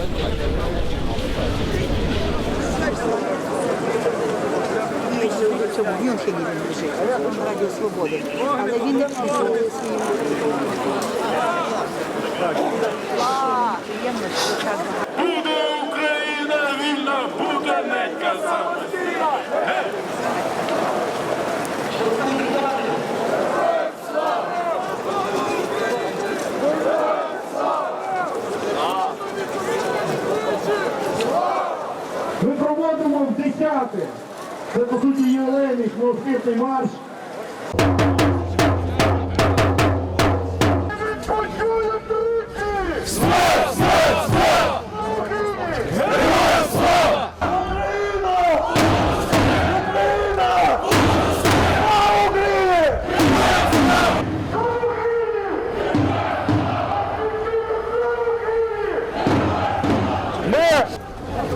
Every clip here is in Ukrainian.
Ми ще у цьому Мюнхені він лежить, в Радіо Свободи. Але він не своїм. Десяте. Це по суті ювілейний смолоскипний марш.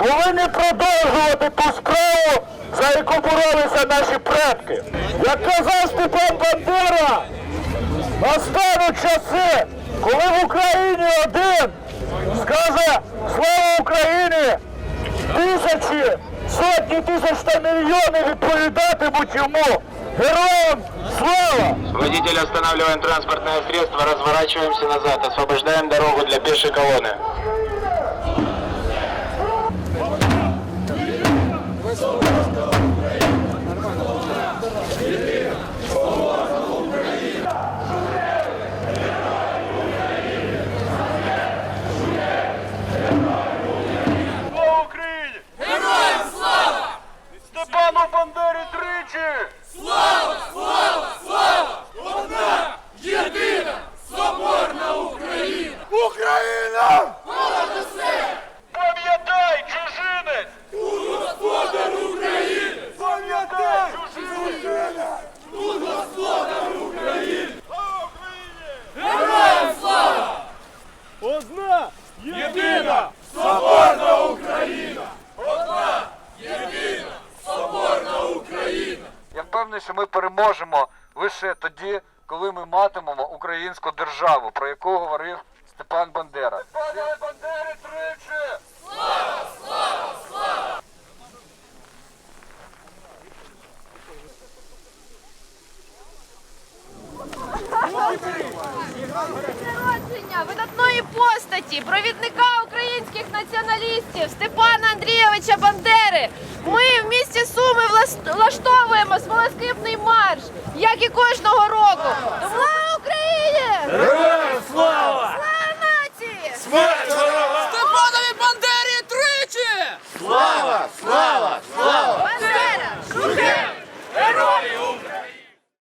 Повинні продовжувати ту справу, за яку боролися наші предки. Як казав Степан Бандера, настануть часи, коли в Україні один скаже слава Україні, тисячі, сотні тисяч та мільйони відповідатимуть йому. Героям слава! Водитель, останавливаем транспортное средство, разворачиваемся назад, освобождаем дорогу для пешей колонны. Слава слава! Степану Бандері тричі! Україна! Впевнений, що ми переможемо лише тоді, коли ми матимемо українську державу, про яку говорив Степан Бандера. Пане Бандери тричі! Народження видатної постаті, провідника українських націоналістів Степана Андрійовича Бандери. Ми в місті Суми влаштовуємо смолоскипний марш, як і кожного року. Слава Україні! Героям слава! Слава нації! Смерть! Степанові Бандері тричі! Слава! Слава!